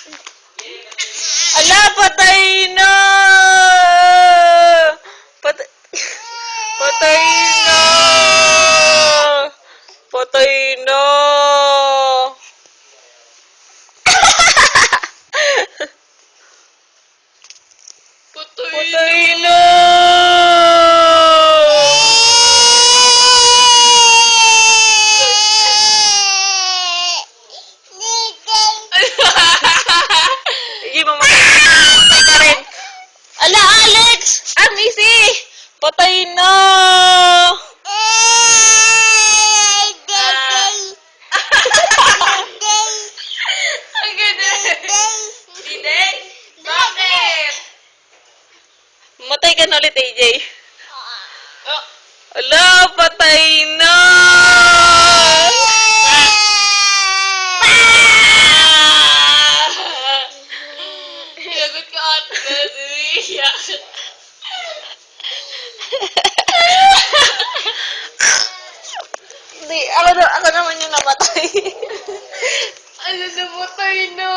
Ala, patay na! Patay... Patay na! Patay na! Patay na! Patay na! Ang ganda. Diday? Bakit? Matay ka na ulit, AJ. Oh. Ala, patay na! Namatay. ano namatay na?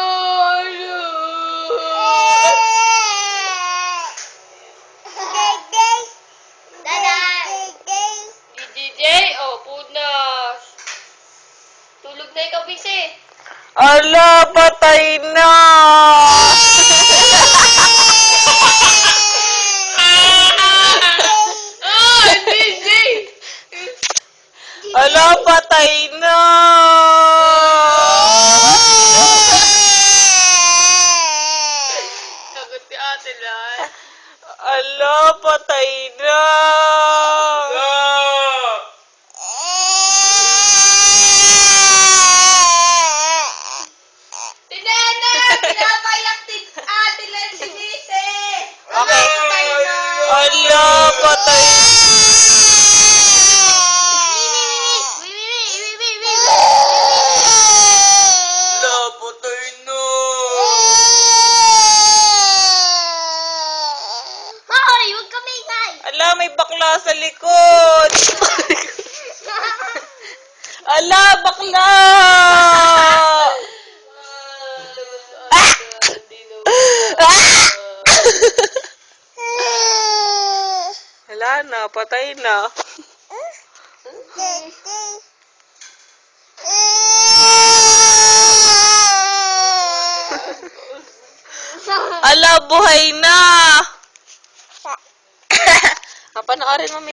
Ano? DJ, oh, punas. Tulog na ikaw, Bisi. Ala, patay na! ah, DJ! Ala, patay na! Sagot si ate lang. Ala, patay na! Pinapayak din ate lang si Nise! Okay. Ala, patay. Ala, patay na! Hoy! Huwag ka maingay! Ala, may bakla sa likod! Ala, bakla! Wala na, patay na. Ala, buhay na! Mapanoorin mo,